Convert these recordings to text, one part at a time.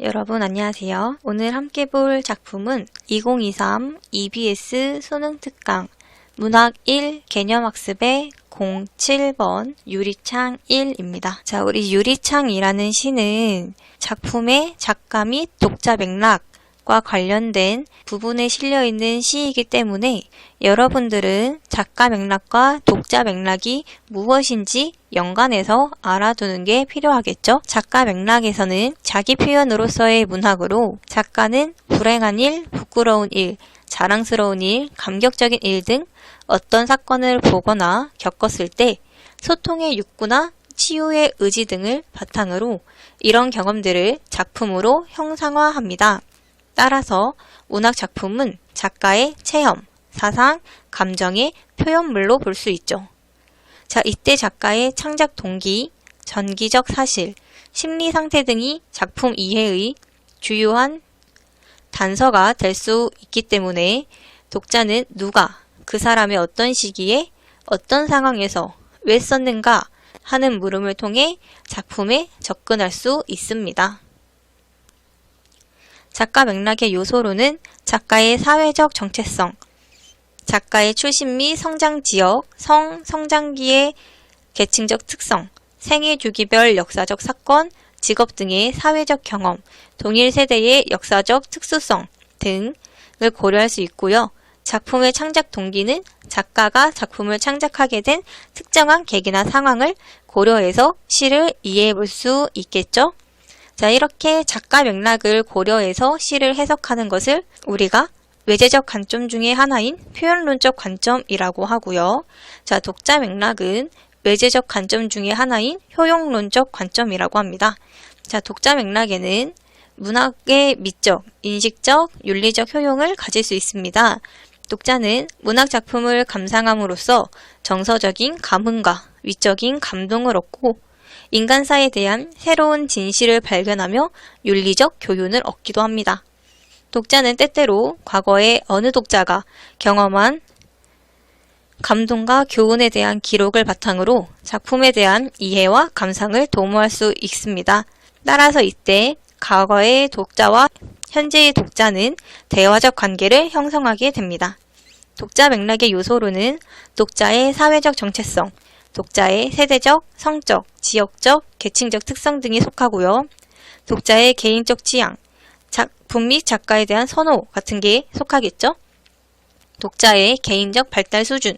여러분 안녕하세요. 오늘 함께 볼 작품은 2023 EBS 수능 특강 문학 1 개념학습의 07번 유리창 1입니다. 자, 우리 유리창이라는 시는 작품의 작가 및 독자 맥락 과 관련된 부분에 실려 있는 시이기 때문에 여러분들은 작가 맥락과 독자 맥락이 무엇인지 연관해서 알아두는 게 필요하겠죠? 작가 맥락에서는 자기 표현으로서의 문학으로 작가는 불행한 일, 부끄러운 일, 자랑스러운 일, 감격적인 일 등 어떤 사건을 보거나 겪었을 때 소통의 욕구나 치유의 의지 등을 바탕으로 이런 경험들을 작품으로 형상화합니다. 따라서 문학 작품은 작가의 체험, 사상, 감정의 표현물로 볼 수 있죠. 자, 이때 작가의 창작 동기, 전기적 사실, 심리 상태 등이 작품 이해의 주요한 단서가 될 수 있기 때문에 독자는 누가, 그 사람의 어떤 시기에, 어떤 상황에서 왜 썼는가 하는 물음을 통해 작품에 접근할 수 있습니다. 작가 맥락의 요소로는 작가의 사회적 정체성, 작가의 출신 및 성장 지역, 성, 성장기의 계층적 특성, 생애 주기별 역사적 사건, 직업 등의 사회적 경험, 동일 세대의 역사적 특수성 등을 고려할 수 있고요. 작품의 창작 동기는 작가가 작품을 창작하게 된 특정한 계기나 상황을 고려해서 시를 이해해 볼 수 있겠죠. 자, 이렇게 작가 맥락을 고려해서 시를 해석하는 것을 우리가 외재적 관점 중의 하나인 표현론적 관점이라고 하고요. 자, 독자 맥락은 외재적 관점 중의 하나인 효용론적 관점이라고 합니다. 자, 독자 맥락에는 문학의 미적, 인식적, 윤리적 효용을 가질 수 있습니다. 독자는 문학 작품을 감상함으로써 정서적인 감흥과 위적인 감동을 얻고 인간사에 대한 새로운 진실을 발견하며 윤리적 교훈을 얻기도 합니다. 독자는 때때로 과거의 어느 독자가 경험한 감동과 교훈에 대한 기록을 바탕으로 작품에 대한 이해와 감상을 도모할 수 있습니다. 따라서 이때 과거의 독자와 현재의 독자는 대화적 관계를 형성하게 됩니다. 독자 맥락의 요소로는 독자의 사회적 정체성, 독자의 세대적, 성적, 지역적, 계층적 특성 등이 속하고요. 독자의 개인적 취향, 작품 및 작가에 대한 선호 같은 게 속하겠죠. 독자의 개인적 발달 수준,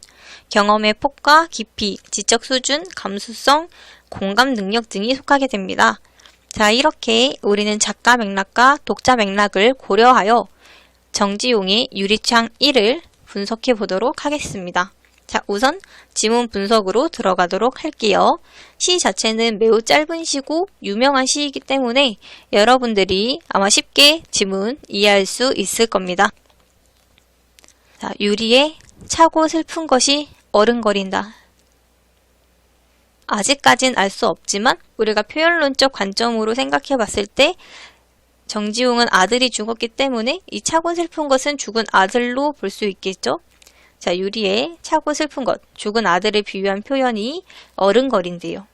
경험의 폭과 깊이, 지적 수준, 감수성, 공감 능력 등이 속하게 됩니다. 자, 이렇게 우리는 작가 맥락과 독자 맥락을 고려하여 정지용의 유리창 1을 분석해 보도록 하겠습니다. 자, 우선 지문 분석으로 들어가도록 할게요. 시 자체는 매우 짧은 시고 유명한 시이기 때문에 여러분들이 아마 쉽게 지문 이해할 수 있을 겁니다. 자, 유리에 차고 슬픈 것이 어른거린다. 아직까진 알 수 없지만 우리가 표현론적 관점으로 생각해 봤을 때 정지용은 아들이 죽었기 때문에 이 차고 슬픈 것은 죽은 아들로 볼 수 있겠죠. 자, 유리에 차고 슬픈 것, 죽은 아들을 비유한 표현이 어른거린데요.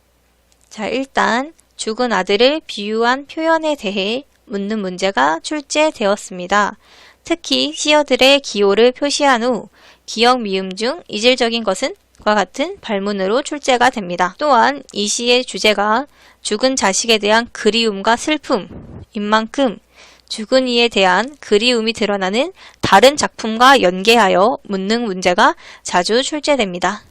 자, 일단 죽은 아들을 비유한 표현에 대해 묻는 문제가 출제되었습니다. 특히 시어들의 기호를 표시한 후 기역 미음 중 이질적인 것은 과 같은 발문으로 출제가 됩니다. 또한 이 시의 주제가 죽은 자식에 대한 그리움과 슬픔인 만큼 죽은 이에 대한 그리움이 드러나는 다른 작품과 연계하여 묻는 문제가 자주 출제됩니다.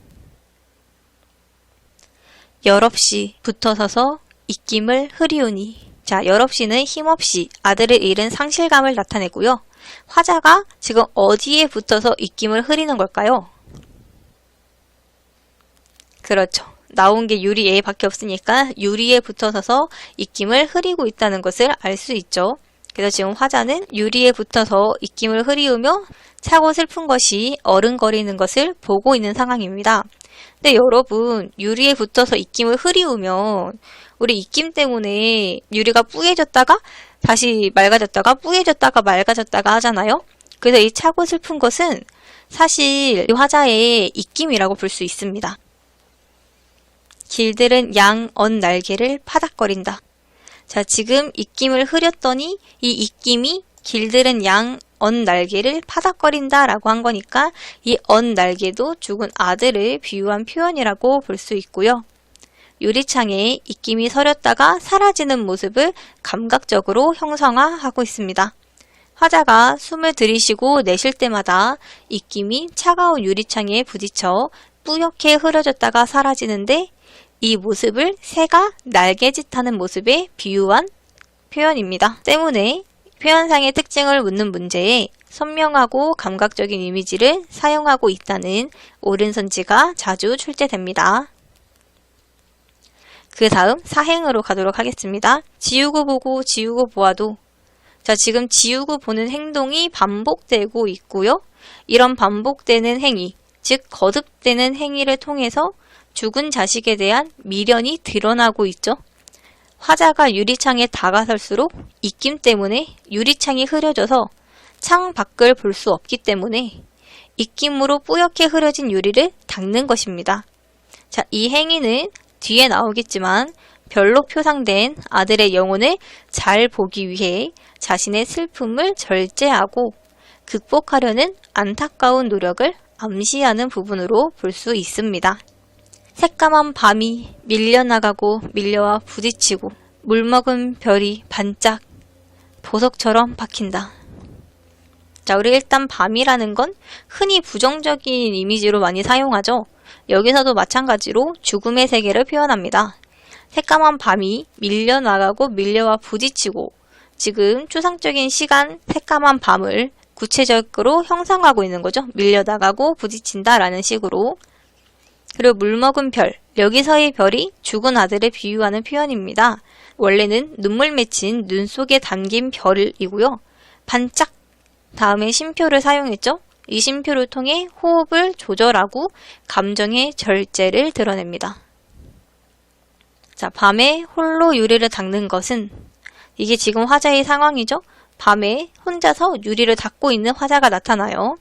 열없이 붙어서서 입김을 흐리우니 자, 열없이는 힘없이 아들을 잃은 상실감을 나타내고요. 화자가 지금 어디에 붙어서 입김을 흐리는 걸까요? 그렇죠. 나온 게 유리에 밖에 없으니까 유리에 붙어서서 입김을 흐리고 있다는 것을 알 수 있죠. 그래서 지금 화자는 유리에 붙어서 입김을 흐리우며 차고 슬픈 것이 어른거리는 것을 보고 있는 상황입니다. 근데 여러분, 유리에 붙어서 입김을 흐리우면 우리 입김 때문에 유리가 뿌얘졌다가 다시 맑아졌다가 뿌얘졌다가 맑아졌다가 하잖아요. 그래서 이 차고 슬픈 것은 사실 화자의 입김이라고 볼 수 있습니다. 길들은 양 언 날개를 파닥거린다. 자, 지금 입김을 흐렸더니 이 입김이 길들은 양 언 날개를 파닥거린다 라고 한 거니까 이 언 날개도 죽은 아들을 비유한 표현이라고 볼 수 있고요. 유리창에 입김이 서렸다가 사라지는 모습을 감각적으로 형상화하고 있습니다. 화자가 숨을 들이쉬고 내쉴 때마다 입김이 차가운 유리창에 부딪혀 뿌옇게 흐려졌다가 사라지는데 이 모습을 새가 날개짓하는 모습에 비유한 표현입니다. 때문에 표현상의 특징을 묻는 문제에 선명하고 감각적인 이미지를 사용하고 있다는 옳은 선지가 자주 출제됩니다. 그 다음 사행으로 가도록 하겠습니다. 지우고 보고 지우고 보아도 자 지금 지우고 보는 행동이 반복되고 있고요. 이런 반복되는 행위, 즉 거듭되는 행위를 통해서 죽은 자식에 대한 미련이 드러나고 있죠. 화자가 유리창에 다가설수록 입김 때문에 유리창이 흐려져서 창 밖을 볼 수 없기 때문에 입김으로 뿌옇게 흐려진 유리를 닦는 것입니다. 자, 이 행위는 뒤에 나오겠지만 별로 표상된 아들의 영혼을 잘 보기 위해 자신의 슬픔을 절제하고 극복하려는 안타까운 노력을 암시하는 부분으로 볼 수 있습니다. 새까만 밤이 밀려나가고 밀려와 부딪히고 물먹은 별이 반짝 보석처럼 박힌다. 자, 우리 일단 밤이라는 건 흔히 부정적인 이미지로 많이 사용하죠. 여기서도 마찬가지로 죽음의 세계를 표현합니다. 새까만 밤이 밀려나가고 밀려와 부딪히고 지금 추상적인 시간 새까만 밤을 구체적으로 형상하고 있는 거죠. 밀려나가고 부딪힌다 라는 식으로 그리고 물먹은 별, 여기서의 별이 죽은 아들을 비유하는 표현입니다. 원래는 눈물 맺힌 눈 속에 담긴 별이고요. 반짝 다음에 심표를 사용했죠. 이 심표를 통해 호흡을 조절하고 감정의 절제를 드러냅니다. 자, 밤에 홀로 유리를 닦는 것은 이게 지금 화자의 상황이죠. 밤에 혼자서 유리를 닦고 있는 화자가 나타나요.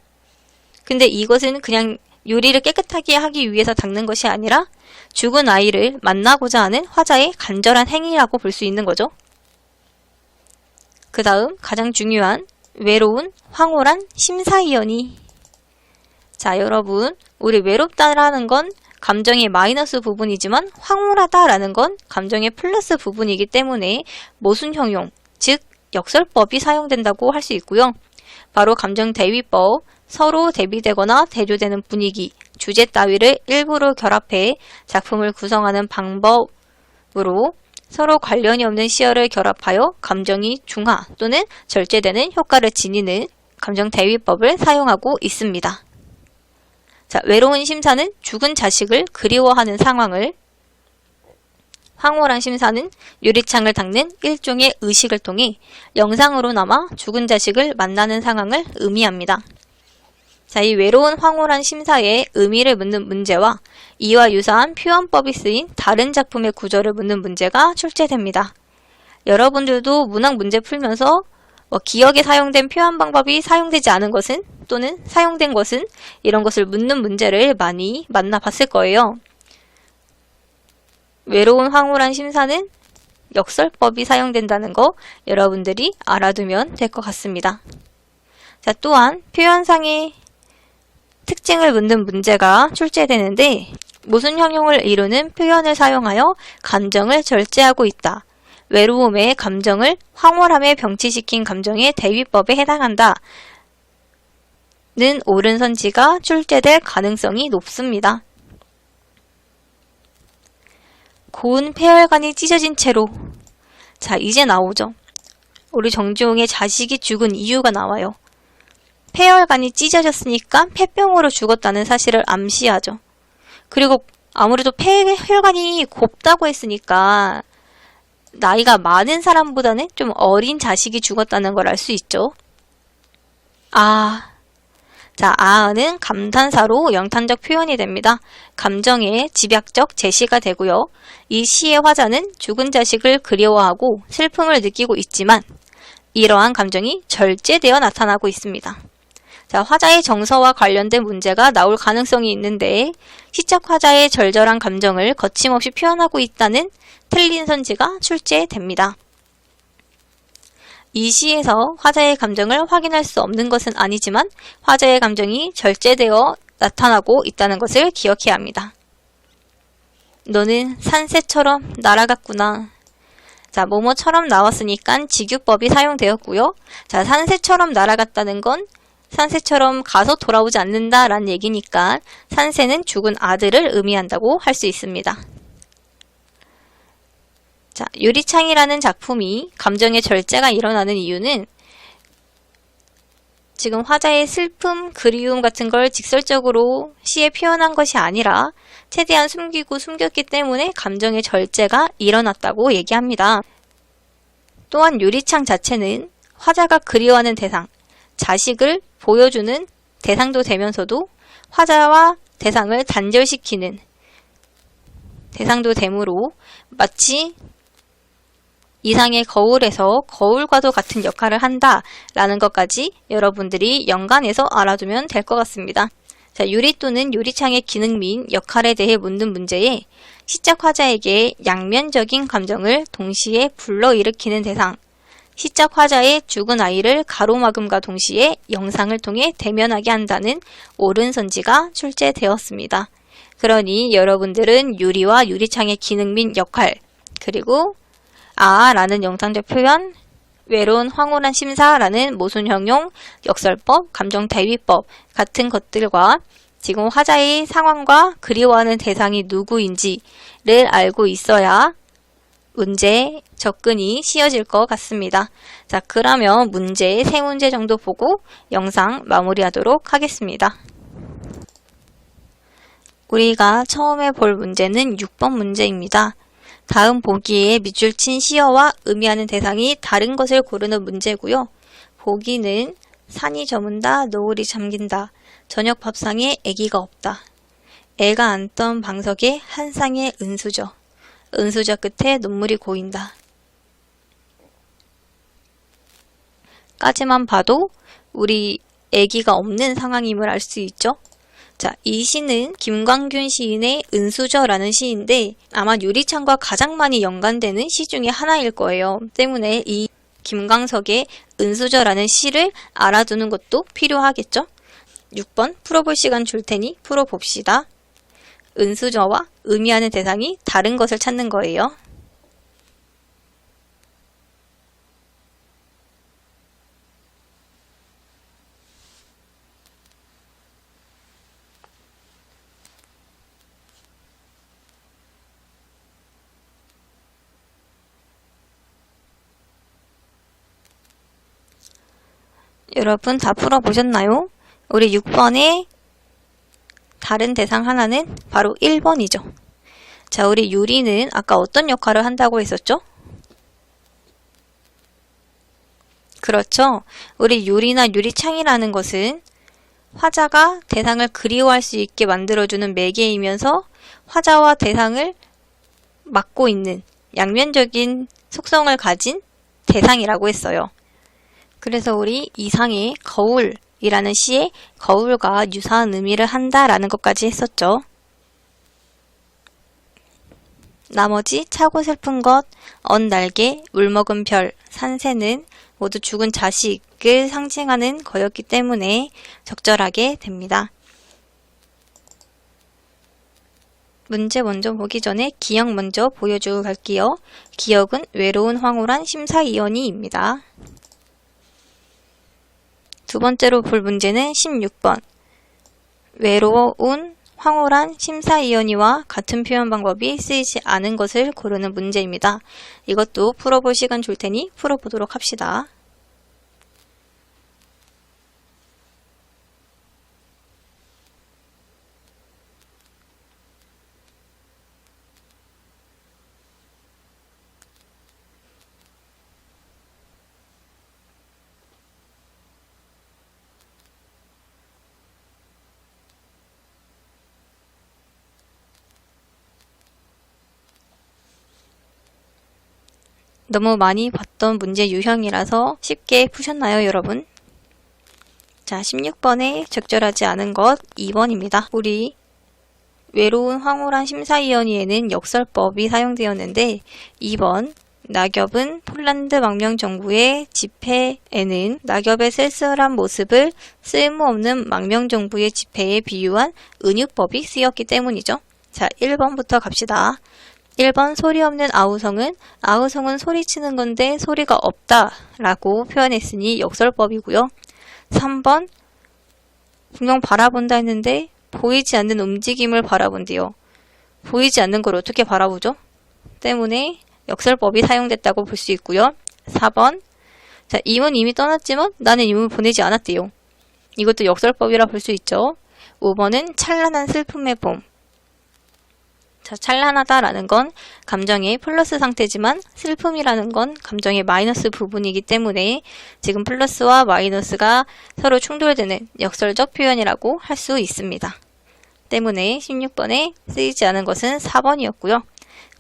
근데 이것은 그냥 유리를 깨끗하게 하기 위해서 닦는 것이 아니라 죽은 아이를 만나고자 하는 화자의 간절한 행위라고 볼 수 있는 거죠. 그 다음 가장 중요한 외로운 황홀한 심사위원이 자 여러분 우리 외롭다라는 건 감정의 마이너스 부분이지만 황홀하다라는 건 감정의 플러스 부분이기 때문에 모순형용 즉 역설법이 사용된다고 할 수 있고요. 바로 감정 대위법 서로 대비되거나 대조되는 분위기, 주제 따위를 일부러 결합해 작품을 구성하는 방법으로 서로 관련이 없는 시어를 결합하여 감정이 중화 또는 절제되는 효과를 지니는 감정 대위법을 사용하고 있습니다. 자, 외로운 심사는 죽은 자식을 그리워하는 상황을 황홀한 심사는 유리창을 닦는 일종의 의식을 통해 영상으로 남아 죽은 자식을 만나는 상황을 의미합니다. 자, 이 외로운 황홀한 심사에 의미를 묻는 문제와 이와 유사한 표현법이 쓰인 다른 작품의 구조를 묻는 문제가 출제됩니다. 여러분들도 문학 문제 풀면서 뭐 기억에 사용된 표현 방법이 사용되지 않은 것은 또는 사용된 것은 이런 것을 묻는 문제를 많이 만나봤을 거예요. 외로운 황홀한 심사는 역설법이 사용된다는 거 여러분들이 알아두면 될 것 같습니다. 자, 또한 표현상의 특징을 묻는 문제가 출제되는데 모순 형용을 이루는 표현을 사용하여 감정을 절제하고 있다. 외로움의 감정을 황홀함에 병치시킨 감정의 대위법에 해당한다. 는 옳은 선지가 출제될 가능성이 높습니다. 고운 폐혈관이 찢어진 채로 자 이제 나오죠. 우리 정주홍의 자식이 죽은 이유가 나와요. 폐혈관이 찢어졌으니까 폐병으로 죽었다는 사실을 암시하죠. 그리고 아무래도 폐혈관이 곱다고 했으니까 나이가 많은 사람보다는 좀 어린 자식이 죽었다는 걸 알 수 있죠. 아, 자, 아는 감탄사로 영탄적 표현이 됩니다. 감정의 집약적 제시가 되고요. 이 시의 화자는 죽은 자식을 그리워하고 슬픔을 느끼고 있지만 이러한 감정이 절제되어 나타나고 있습니다. 자, 화자의 정서와 관련된 문제가 나올 가능성이 있는데 시적 화자의 절절한 감정을 거침없이 표현하고 있다는 틀린 선지가 출제됩니다. 이 시에서 화자의 감정을 확인할 수 없는 것은 아니지만 화자의 감정이 절제되어 나타나고 있다는 것을 기억해야 합니다. 너는 산새처럼 날아갔구나. 자, 뭐뭐처럼 나왔으니까 직유법이 사용되었고요. 자, 산새처럼 날아갔다는 건 산새처럼 가서 돌아오지 않는다라는 얘기니까 산새는 죽은 아들을 의미한다고 할 수 있습니다. 자, 유리창이라는 작품이 감정의 절제가 일어나는 이유는 지금 화자의 슬픔, 그리움 같은 걸 직설적으로 시에 표현한 것이 아니라 최대한 숨기고 숨겼기 때문에 감정의 절제가 일어났다고 얘기합니다. 또한 유리창 자체는 화자가 그리워하는 대상, 자식을 보여주는 대상도 되면서도 화자와 대상을 단절시키는 대상도 되므로 마치 이상의 거울에서 거울과도 같은 역할을 한다 라는 것까지 여러분들이 연관해서 알아두면 될 것 같습니다. 자, 유리 또는 유리창의 기능 및 역할에 대해 묻는 문제에 시작 화자에게 양면적인 감정을 동시에 불러일으키는 대상, 시작 화자의 죽은 아이를 가로막음과 동시에 영상을 통해 대면하게 한다는 옳은 선지가 출제되었습니다. 그러니 여러분들은 유리와 유리창의 기능 및 역할, 그리고 아 라는 영상적 표현, 외로운 황홀한 심사라는 모순 형용, 역설법, 감정 대위법 같은 것들과 지금 화자의 상황과 그리워하는 대상이 누구인지를 알고 있어야 문제 접근이 쉬워질 것 같습니다. 자, 그러면 문제 세 문제 정도 보고 영상 마무리하도록 하겠습니다. 우리가 처음에 볼 문제는 6번 문제입니다. 다음 보기에 밑줄 친 시어와 의미하는 대상이 다른 것을 고르는 문제고요. 보기는 산이 저문다, 노을이 잠긴다, 저녁 밥상에 애기가 없다. 애가 앉던 방석에 한 쌍의 은수저, 은수저 끝에 눈물이 고인다. 까지만 봐도 우리 애기가 없는 상황임을 알 수 있죠? 자, 이 시는 김광균 시인의 은수저라는 시인데 아마 유리창과 가장 많이 연관되는 시 중에 하나일 거예요. 때문에 이 김광석의 은수저라는 시를 알아두는 것도 필요하겠죠? 6번 풀어볼 시간 줄 테니 풀어봅시다. 은수저와 의미하는 대상이 다른 것을 찾는 거예요. 여러분 다 풀어보셨나요? 우리 6번의 다른 대상 하나는 바로 1번이죠. 자, 우리 유리는 아까 어떤 역할을 한다고 했었죠? 그렇죠. 우리 유리나 유리창이라는 것은 화자가 대상을 그리워할 수 있게 만들어주는 매개이면서 화자와 대상을 막고 있는 양면적인 속성을 가진 대상이라고 했어요. 그래서 우리 이상의 거울 이라는 시에 거울과 유사한 의미를 한다 라는 것까지 했었죠. 나머지 차고 슬픈 것, 언 날개, 울먹은 별, 산새는 모두 죽은 자식을 상징하는 거였기 때문에 적절하게 됩니다. 문제 먼저 보기 전에 기억 먼저 보여주고 갈게요. 기억은 외로운 황홀한 심사위원이입니다. 두 번째로 볼 문제는 16번. 외로운 황홀한 심사위원이와 같은 표현 방법이 쓰이지 않은 것을 고르는 문제입니다. 이것도 풀어볼 시간 줄 테니 풀어보도록 합시다. 너무 많이 봤던 문제 유형이라서 쉽게 푸셨나요, 여러분? 자, 16번에 적절하지 않은 것 2번입니다. 우리 외로운 황홀한 심사위원회에는 역설법이 사용되었는데 2번 낙엽은 폴란드 망명 정부의 집회에는 낙엽의 쓸쓸한 모습을 쓸모없는 망명 정부의 집회에 비유한 은유법이 쓰였기 때문이죠. 자, 1번부터 갑시다. 1번 소리 없는 아우성은 아우성은 소리치는 건데 소리가 없다 라고 표현했으니 역설법이고요. 3번 분명 바라본다 했는데 보이지 않는 움직임을 바라본대요. 보이지 않는 걸 어떻게 바라보죠? 때문에 역설법이 사용됐다고 볼 수 있고요. 4번 자, 임은 이미 떠났지만 나는 임을 보내지 않았대요. 이것도 역설법이라 볼 수 있죠. 5번은 찬란한 슬픔의 봄. 자, 찬란하다라는 건 감정의 플러스 상태지만 슬픔이라는 건 감정의 마이너스 부분이기 때문에 지금 플러스와 마이너스가 서로 충돌되는 역설적 표현이라고 할 수 있습니다. 때문에 16번에 쓰이지 않은 것은 4번이었고요.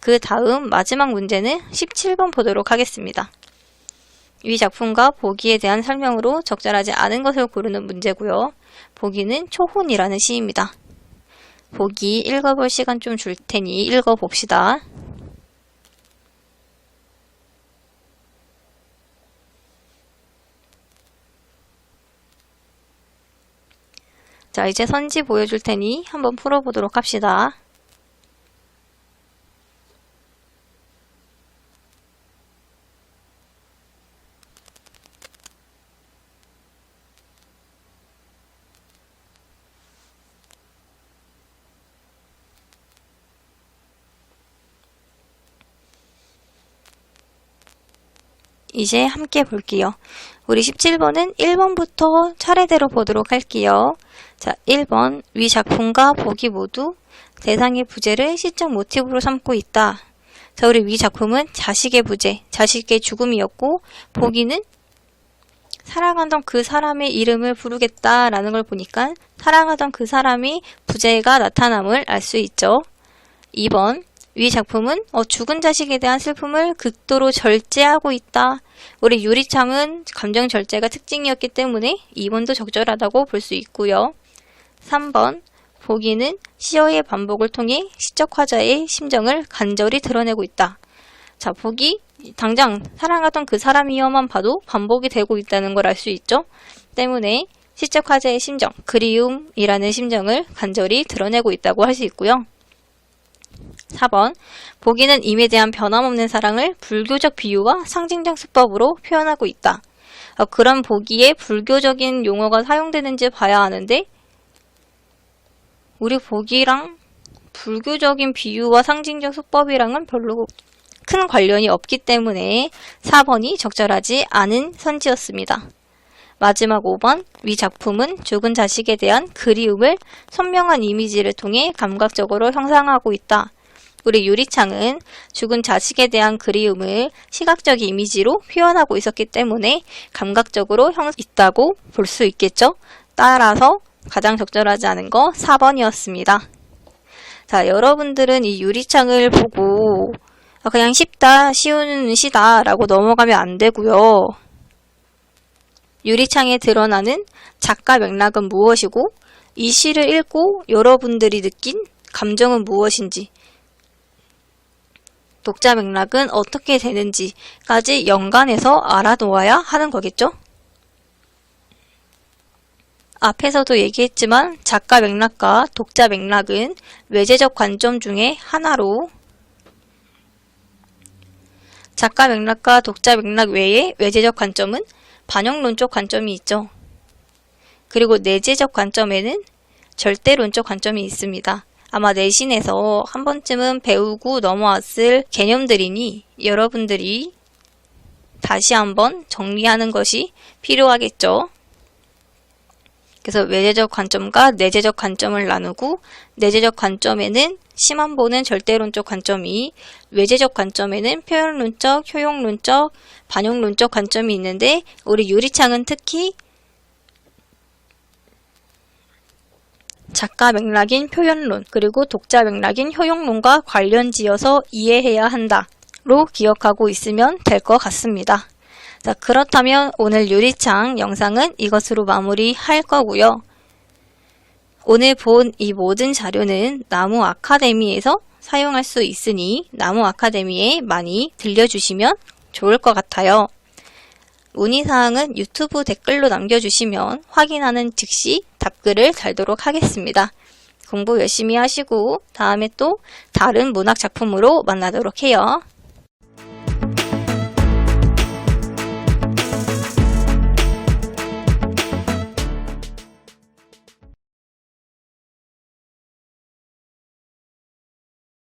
그 다음 마지막 문제는 17번 보도록 하겠습니다. 위 작품과 보기에 대한 설명으로 적절하지 않은 것을 고르는 문제고요. 보기는 초혼이라는 시입니다. 보기 읽어볼 시간 좀 줄 테니 읽어봅시다. 자, 이제 선지 보여줄 테니 한번 풀어보도록 합시다. 이제 함께 볼게요. 우리 17번은 1번부터 차례대로 보도록 할게요. 자, 1번. 위 작품과 보기 모두 대상의 부재를 시적 모티브로 삼고 있다. 자, 우리 위 작품은 자식의 부재, 자식의 죽음이었고, 보기는 사랑하던 그 사람의 이름을 부르겠다라는 걸 보니까 사랑하던 그 사람이 부재가 나타남을 알 수 있죠. 2번. 위 작품은 어, 죽은 자식에 대한 슬픔을 극도로 절제하고 있다. 우리 유리창은 감정 절제가 특징이었기 때문에 2번도 적절하다고 볼 수 있고요. 3번 보기는 시어의 반복을 통해 시적 화자의 심정을 간절히 드러내고 있다. 자, 보기 당장 사랑하던 그 사람이어만 봐도 반복이 되고 있다는 걸 알 수 있죠. 때문에 시적 화자의 심정, 그리움이라는 심정을 간절히 드러내고 있다고 할 수 있고요. 4번 보기는 임에 대한 변함없는 사랑을 불교적 비유와 상징적 수법으로 표현하고 있다. 어, 그런 보기에 불교적인 용어가 사용되는지 봐야 하는데 우리 보기랑 불교적인 비유와 상징적 수법이랑은 별로 큰 관련이 없기 때문에 4번이 적절하지 않은 선지였습니다. 마지막 5번 위 작품은 죽은 자식에 대한 그리움을 선명한 이미지를 통해 감각적으로 형상하고 있다. 우리 유리창은 죽은 자식에 대한 그리움을 시각적 이미지로 표현하고 있었기 때문에 감각적으로 형 있다고 볼 수 있겠죠. 따라서 가장 적절하지 않은 거 4번이었습니다. 자, 여러분들은 이 유리창을 보고 아, 그냥 쉽다, 쉬운 시다 라고 넘어가면 안 되고요. 유리창에 드러나는 작가 맥락은 무엇이고 이 시를 읽고 여러분들이 느낀 감정은 무엇인지 독자 맥락은 어떻게 되는지까지 연관해서 알아놓아야 하는 거겠죠? 앞에서도 얘기했지만 작가 맥락과 독자 맥락은 외제적 관점 중에 하나로 작가 맥락과 독자 맥락 외에 외제적 관점은 반영론적 관점이 있죠. 그리고 내재적 관점에는 절대론적 관점이 있습니다. 아마 내신에서 한 번쯤은 배우고 넘어왔을 개념들이니 여러분들이 다시 한번 정리하는 것이 필요하겠죠. 그래서 외제적 관점과 내재적 관점을 나누고 내재적 관점에는 심한 보는 절대론적 관점이 외제적 관점에는 표현론적, 효용론적, 반영론적 관점이 있는데 우리 유리창은 특히 작가 맥락인 표현론 그리고 독자 맥락인 효용론과 관련지어서 이해해야 한다로 기억하고 있으면 될 것 같습니다. 자, 그렇다면 오늘 유리창 영상은 이것으로 마무리할 거고요. 오늘 본 이 모든 자료는 나무 아카데미에서 사용할 수 있으니 나무 아카데미에 많이 들려주시면 좋을 것 같아요. 문의사항은 유튜브 댓글로 남겨주시면 확인하는 즉시 답글을 달도록 하겠습니다. 공부 열심히 하시고 다음에 또 다른 문학 작품으로 만나도록 해요.